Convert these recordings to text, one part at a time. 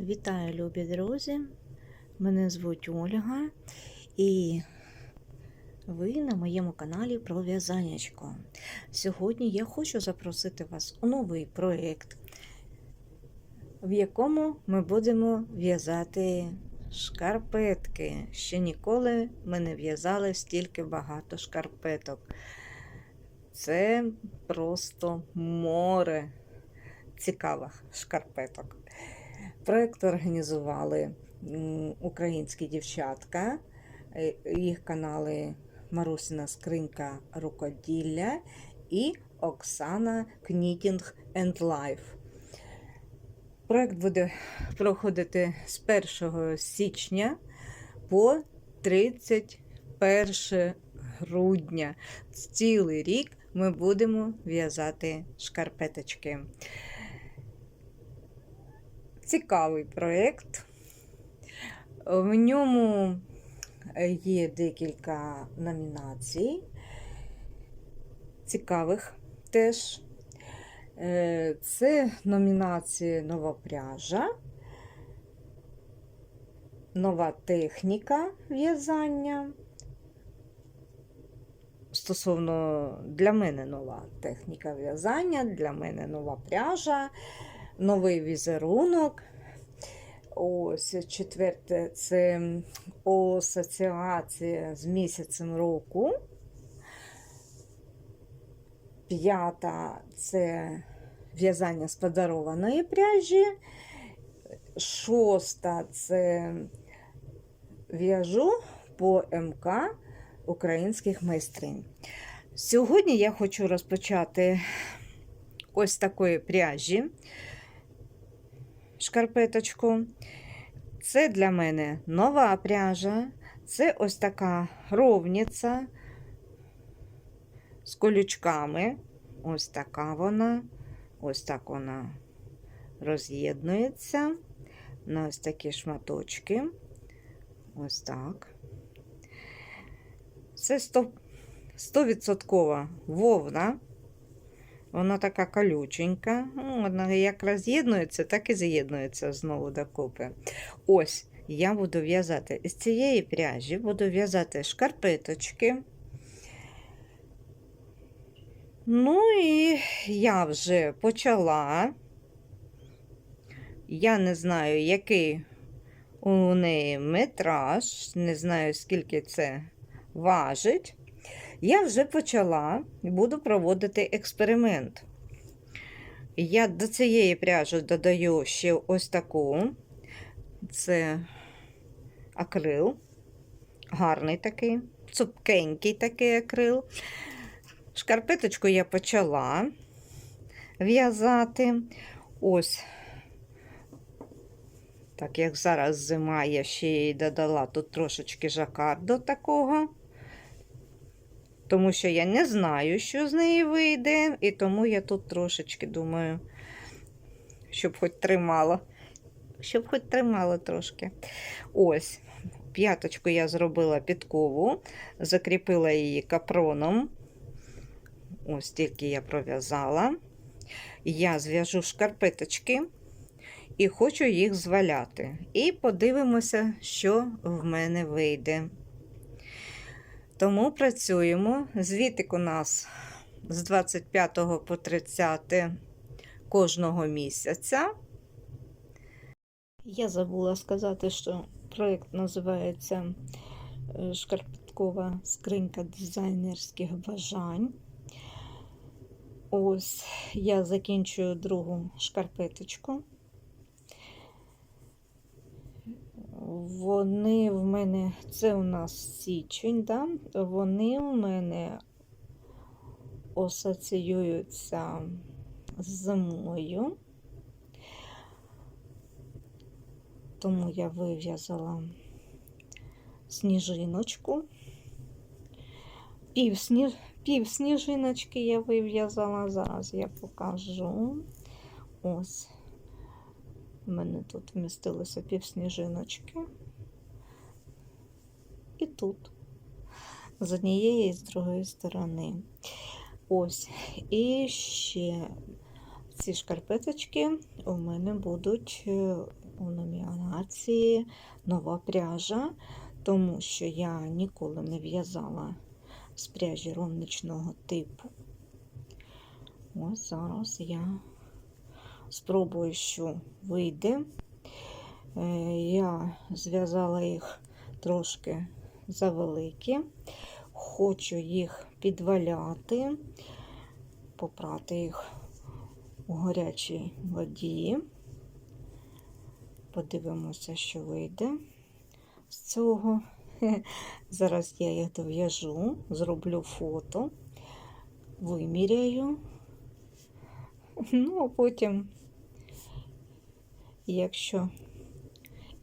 Вітаю, любі друзі! Мене звуть Ольга, і ви на моєму каналі про в'язаннячко. Сьогодні я хочу запросити вас у новий проєкт, в якому ми будемо в'язати шкарпетки. Ще ніколи ми не в'язали стільки багато шкарпеток. Це просто море цікавих шкарпеток. Проєкт організували українські дівчатка, е, їх канали Марусина Скринька Рукоділля і Оксана Knitting and Life. Проєкт буде проходити з 1 січня по 31 грудня. Цілий рік ми будемо в'язати шкарпеточки. Цікавий проєкт. В ньому є декілька номінацій, цікавих теж. Е, Це номінації нова пряжа, нова техніка в'язання. Стосовно для мене нова техніка в'язання, для мене нова пряжа, новий візерунок. Ось четверте це асоціація з місяцем року. П'ята це в'язання з подарованої пряжі. Шоста це в'яжу по МК українських майстринь. Сьогодні я хочу розпочати ось такої пряжі шкарпеточку. Це для мене нова пряжа. Це ось така ровниця з колючками. Ось така вона. Ось так вона роз'єднується на ось такі шматочки. Ось так. Це 100% вовна. Вона така колюченька. Ну, Вона як роз'єднується, так і з'єднується знову докупи. Ось, я буду в'язати з цієї пряжі, буду в'язати шкарпеточки. Ну і я вже почала. Я не знаю, який у неї метраж, не знаю, скільки це важить. Я вже почала буду проводити експеримент. Я до цієї пряжі додаю ще ось таку. Це акрил, гарний такий, цупкенький такий акрил. Шкарпеточку я почала в'язати. Ось, так як зараз зима, я ще їй додала тут трошечки жакарду такого тому що я не знаю, що з неї вийде, і тому я тут трошечки думаю, щоб хоч тримала. Щоб хоч тримала трошки. Ось, п'яточку я зробила підкову, закріпила її капроном. Ось тільки я пров'язала. Я зв'яжу шкарпеточки і хочу їх зваляти. І подивимося, що в мене вийде. Тому працюємо. Звітик у нас з 25 по 30 кожного місяця. Я забула сказати, що проєкт називається е, Шкарпеткова скринька дизайнерських бажань. Ось я закінчую другу шкарпеточку. Вони в мене, це у нас січень, да? вони в мене асоціюються з зимою, тому я вив'язала сніжиночку. Пів, сніж... Пів я вив'язала, зараз я покажу. Ось. У мене тут вмістилися півсніжиночки. І тут, з однієї і з другої сторони. Ось. І ще Ці шкарпеточки у мене будуть е, у номінації нова пряжа, тому що я ніколи не в'язала з пряжі ровничного типу. Ось зараз я спробую, що вийде. Е, Я зв'язала їх трошки завеликі, хочу їх підваляти, попрати їх у гарячій воді. Подивимося, що вийде з цього. Зараз я їх дов'яжу, зроблю фото, виміряю. Ну, а потім, якщо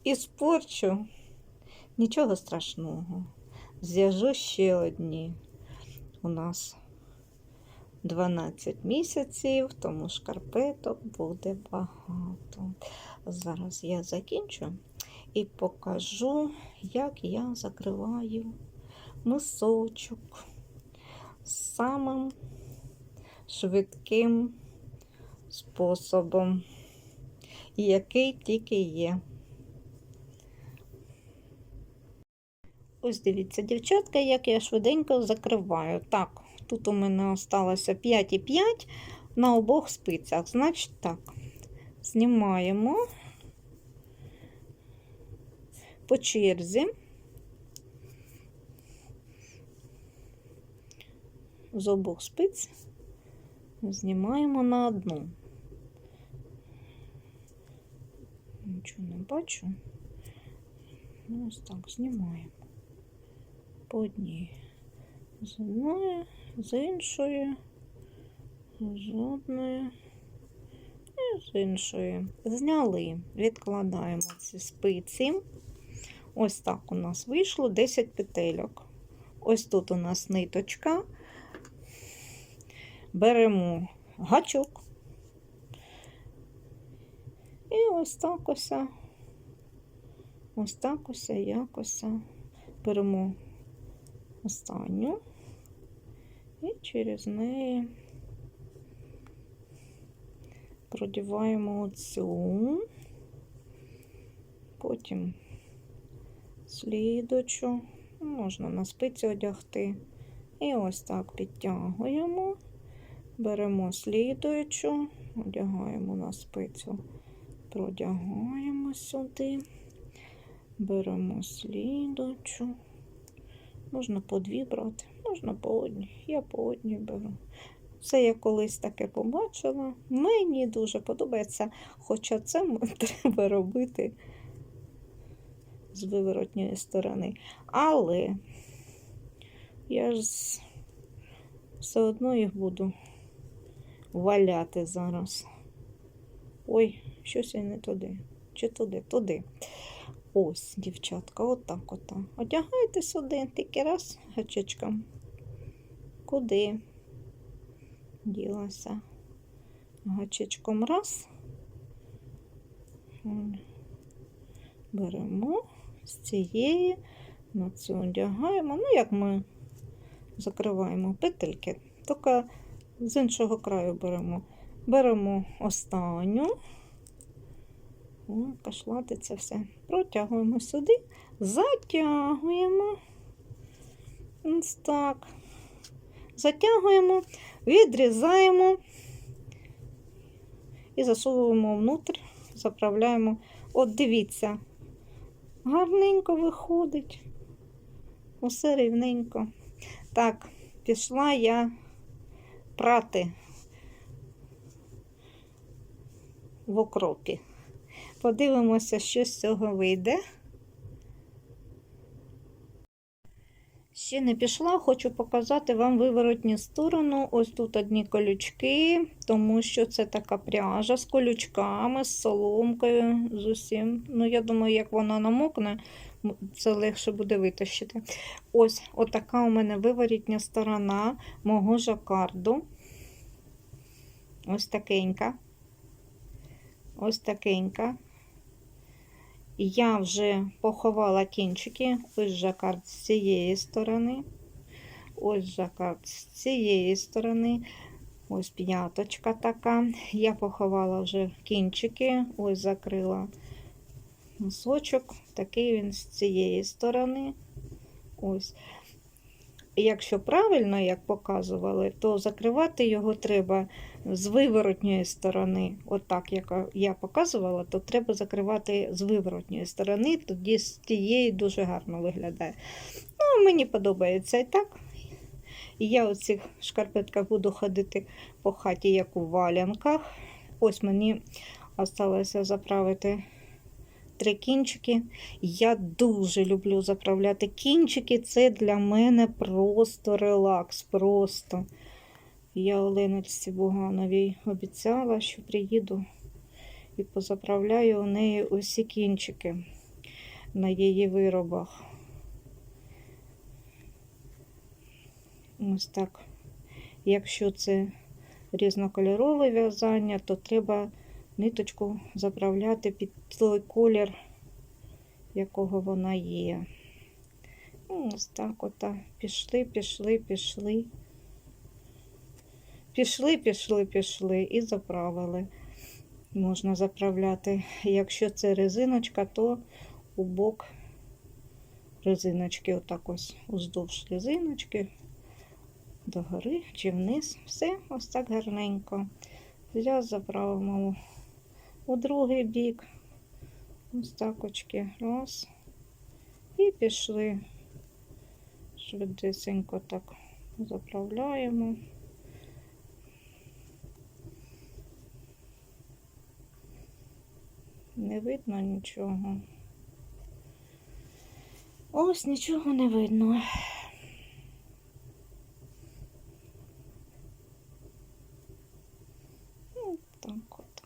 і спорчу, нічого страшного. Зв'яжу ще одні. У нас 12 місяців, тому шкарпеток буде багато. Зараз я закінчу і покажу, як я закриваю мисочок самим швидким способом, який тільки є. Ось дивіться, дівчатка, як я швиденько закриваю. Так, тут у мене осталося 5,5 на обох спицях. Значить так, знімаємо по черзі. З обох спиць знімаємо на одну. Нічого не бачу. Ну, Ось так знімаємо по одній. З одної, з іншої, з одної і з іншої. Зняли, відкладаємо ці спиці. Ось так у нас вийшло 10 петельок. Ось тут у нас ниточка. Беремо гачок. І ось так ось, ось так ось якось. Беремо останню. І через неї продіваємо оцю, потім слідочу, можна на спиці одягти. І ось так підтягуємо, беремо слідуючу, одягаємо на спицю, продягаємо сюди, беремо слідучу. Можна по дві брати, можна по одній. Я по одній беру. Це я колись таке побачила. Мені дуже подобається, хоча це треба робити з виворотньої сторони. Але я ж все одно їх буду валяти зараз. Ой, щось я не туди. Чи туди, туди. Ось, дівчатка, отак от. Одягайте сюди, тільки раз гачечком. Куди? Ділася. Гачечком раз. Беремо з цієї, на цю одягаємо. Ну, як ми закриваємо петельки, тільки з іншого краю беремо. Беремо останню. О, пішла це все. Протягуємо сюди, затягуємо. Ось так. Затягуємо, відрізаємо і засовуємо внутрь, заправляємо. От дивіться, гарненько виходить. Усе рівненько. Так, пішла я прати в окропі. Подивимося, що з цього вийде. Ще не пішла, хочу показати вам виворотню сторону. Ось тут одні колючки, тому що це така пряжа з колючками, з соломкою, з усім. Ну, я думаю, як вона намокне, це легше буде витащити. Ось отака у мене виворітня сторона мого жакарду. Ось такенька. Ось такенька. Я вже поховала кінчики, ось жакард з цієї сторони, ось жакард з цієї сторони. Ось п'яточка така. Я поховала вже кінчики, ось закрила носочок. Такий він з цієї сторони. Ось. Якщо правильно, як показували, то закривати його треба з виворотньої сторони. Отак, як я показувала, то треба закривати з виворотньої сторони, тоді з тієї дуже гарно виглядає. Ну, мені подобається і так. І я у цих шкарпетках буду ходити по хаті, як у валянках. Ось мені залишилося заправити три кінчики. Я дуже люблю заправляти кінчики. Це для мене просто релакс. Просто. Я Оленочці Бугановій обіцяла, що приїду і позаправляю у неї усі кінчики на її виробах. Ось так. Якщо це різнокольорове в'язання, то треба ниточку заправляти під той колір, якого вона є. Ну, Ось так от. Пішли, пішли, пішли. Пішли, пішли, пішли і заправили. Можна заправляти. Якщо це резиночка, то у бок резиночки, отак ось уздовж резиночки, догори чи вниз. Все ось так гарненько. Зараз заправимо у другий бік. Ось так очки. Раз. І пішли. Швидесенько так заправляємо. Не видно нічого. Ось нічого не видно. Ну, так от.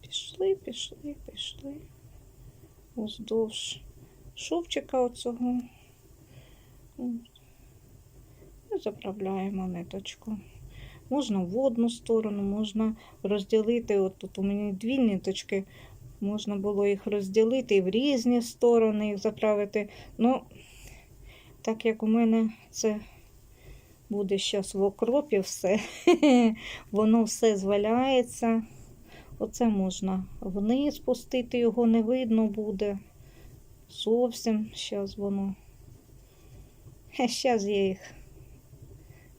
Пішли, пішли, пішли. Уздовж шовчика оцього. І заправляємо ниточку. Можна в одну сторону, можна розділити. От тут у мене дві ниточки, можна було їх розділити в різні сторони їх заправити. Ну, так як у мене це буде зараз в окропі все, воно все зваляється. Оце можна вниз спустити, його не видно буде. Зовсім зараз воно. Зараз я їх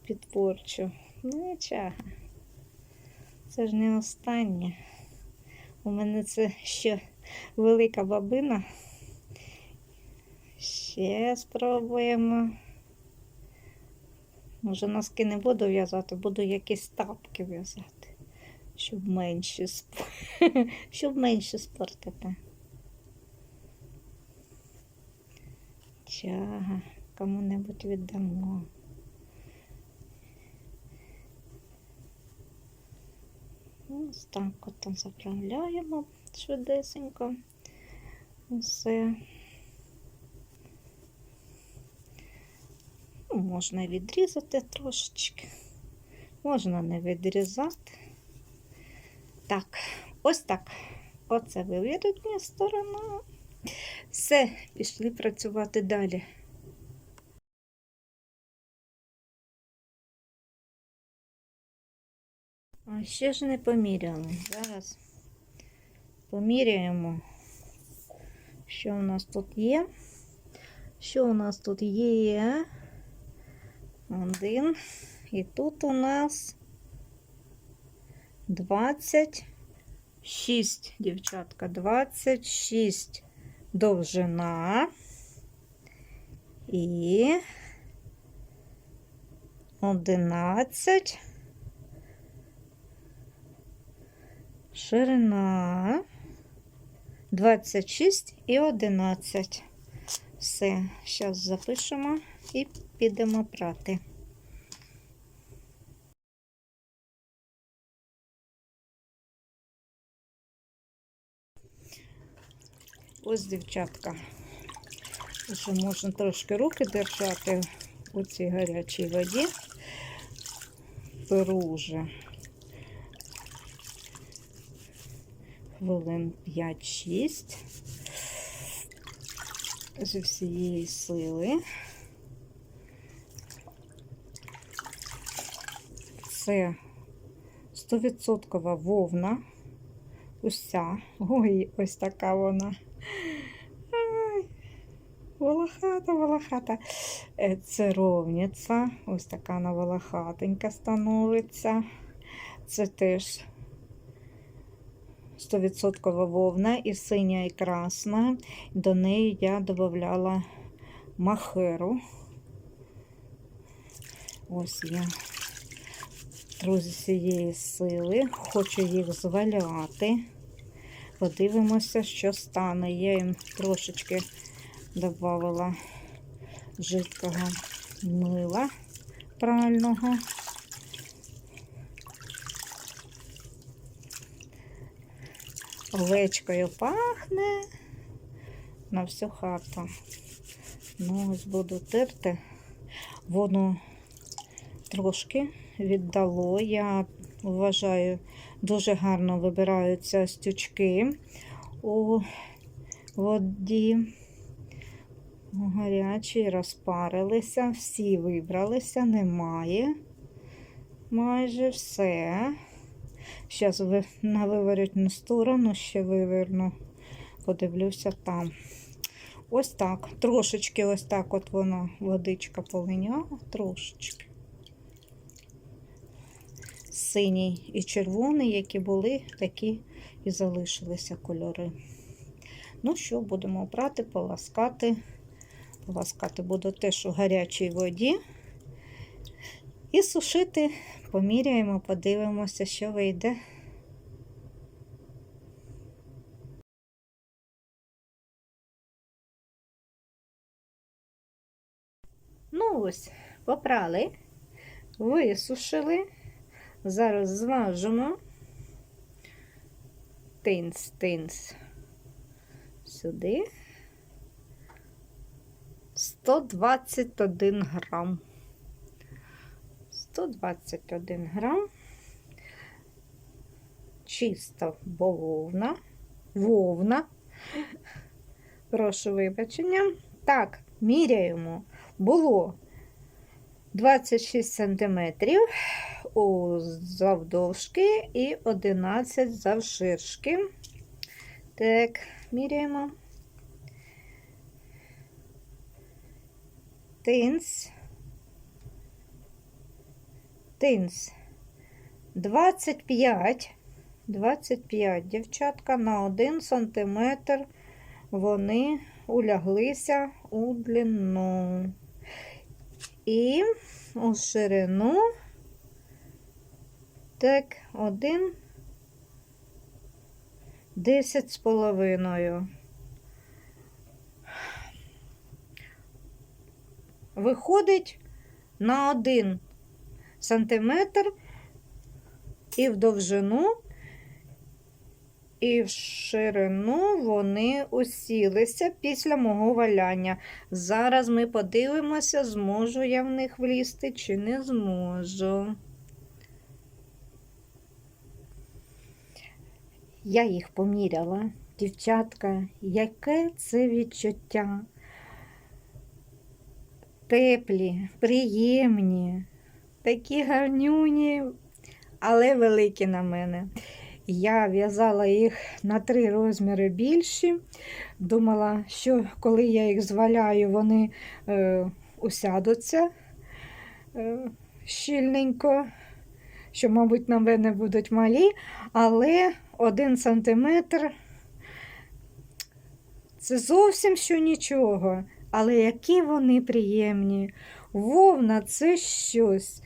підпорчу. Ну, нічого. Це ж не останнє. У мене це ще велика бабина. Ще спробуємо. Може, носки не буду в'язати, буду якісь тапки в'язати, щоб менше сп... щоб менше спортити. Чага, кому-небудь віддамо. Ось так от заправляємо швидесенько. Все. Ну, можна відрізати трошечки, можна не відрізати. Так, ось так. Оце вивірутня сторона. Все, пішли працювати далі. А ще ж не поміряли. Зараз поміряємо, що у нас тут є. Що у нас тут є? Один. І тут у нас 26, дівчатка, 26 довжина і 11 ширина 26 і 11. Все, зараз запишемо і підемо прати. Ось, дівчатка, вже можна трошки руки держати у цій гарячій воді. Беру вже хвилин 5-6 зі всієї сили. це 100% вовна. Уся. Ой, ось така вона. Ай, волохата, волохата. Е, Це ровниця. Ось така вона волохатенька становиться. Це теж 100% вовна і синя, і красна. До неї я додавала махеру. Ось я друзі цієї сили, хочу їх зваляти. Подивимося, що стане. Я їм трошечки додавала жидкого мила прального. Овечкою пахне на всю хату. Ну, ось буду терти. Воно трошки віддало. Я вважаю, дуже гарно вибираються стючки у воді. Гарячі розпарилися, всі вибралися, немає. Майже все. Зараз на сторону ще виверну, подивлюся там. Ось так. Трошечки ось так от вона водичка полиняла, трошечки. Синій і червоний, які були, такі і залишилися кольори. Ну що, будемо прати, поласкати. Поласкати буду теж у гарячій воді. І сушити, поміряємо, подивимося, що вийде. Ну ось, попрали, висушили. Зараз зважимо. Тинц, тинц. Сюди. 121 грам. 121 грам. Чиста бововна. Вовна. Прошу вибачення. Так, міряємо. Було 26 сантиметрів завдовжки і 11 завширшки. Так, міряємо. Тинс. Тинс. 25. 25 дівчатка на 1 сантиметр вони уляглися у длину. І у ширину так, один, десять з половиною. Виходить на один сантиметр і в довжину, і в ширину вони усілися після мого валяння. Зараз ми подивимося, зможу я в них влізти чи не зможу. Я їх поміряла, дівчатка, яке це відчуття. Теплі, приємні, такі гарнюні, але великі на мене. Я в'язала їх на три розміри більші. Думала, що коли я їх зваляю, вони е, усядуться е, щільненько, що, мабуть, на мене будуть малі, але один сантиметр це зовсім що нічого. Але які вони приємні. Вовна це щось.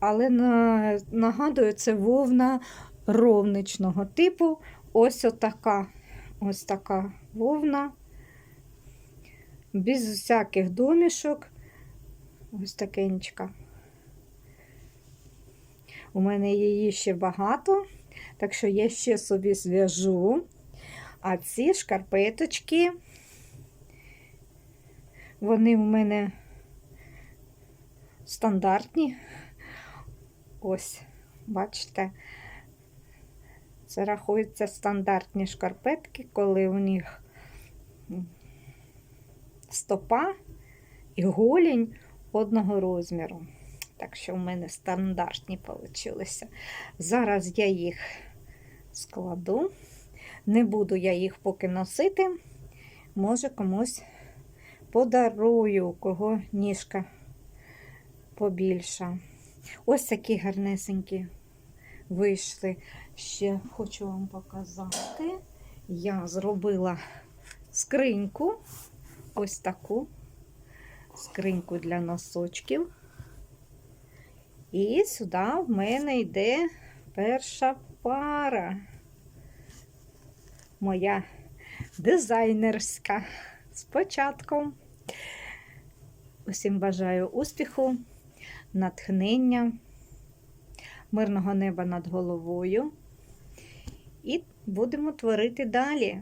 Але на, нагадую, це вовна ровничного типу. Ось отака. Ось така вовна. Без всяких домішок. Ось такенька. У мене її ще багато, так що я ще собі зв'яжу. А ці шкарпеточки, вони в мене стандартні. Ось, бачите, це рахується стандартні шкарпетки, коли у них стопа і голінь одного розміру. Так що в мене стандартні вийшли. Зараз я їх складу. Не буду я їх поки носити. Може, комусь подарую, у кого ніжка побільша. Ось такі гарнесенькі вийшли. Ще хочу вам показати. Я зробила скриньку. Ось таку скриньку для носочків. І сюди в мене йде перша пара. Моя дизайнерська з початком. Усім бажаю успіху, натхнення, мирного неба над головою. І будемо творити далі.